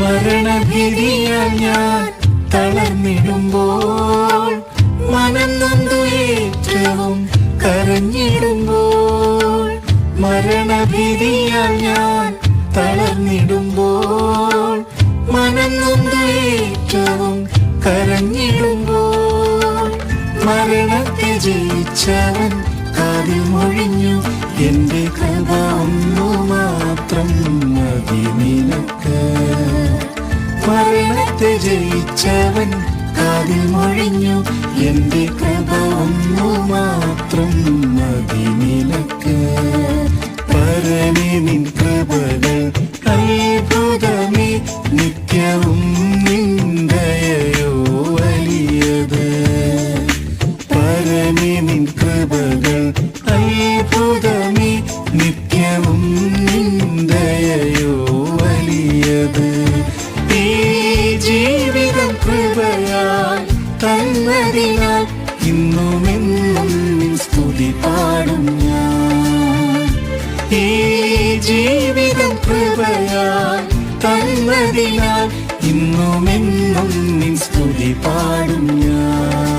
മരണഭീതിയാൽ ഞാൻ തളർന്നിടുമ്പോൾ മനം നൊന്തു ഏറ്റവും കരഞ്ഞിടുമ്പോൾ മരണഭീതിയാൽ ഞാൻ തളർന്നിടുമ്പോൾ മനം നൊന്തു ഏറ്റവും കരഞ്ഞിടുമ്പോൾ മരണത്തെ ജയിച്ചവൻ കാതിൽ മൊഴിഞ്ഞു എന്റെ കൃപ ഒന്നു മാത്രം മതി നിനക്ക്. മരണത്തെ ജയിച്ചവൻ കാതിൽ മൊഴിഞ്ഞു. എന്റെ കൃപ ഒന്നു മാത്രം മതി നിനക്ക്. പരമേ നിൻ കൃപകൾ അത്ഭുതമേ നിത്യവും നിന്ദയോ വലിയത്. പരമേ നിൻ കൃപകൾ തന്നതിനാൽ ഇന്നുമെന്നും നിൻ സ്തുതി പാടും ഞാൻ. ഈ ജീവിതം കൃപയാൽ തന്നതിനാൽ ഇന്നുമെന്നും നിൻ സ്തുതി പാടും ഞാൻ.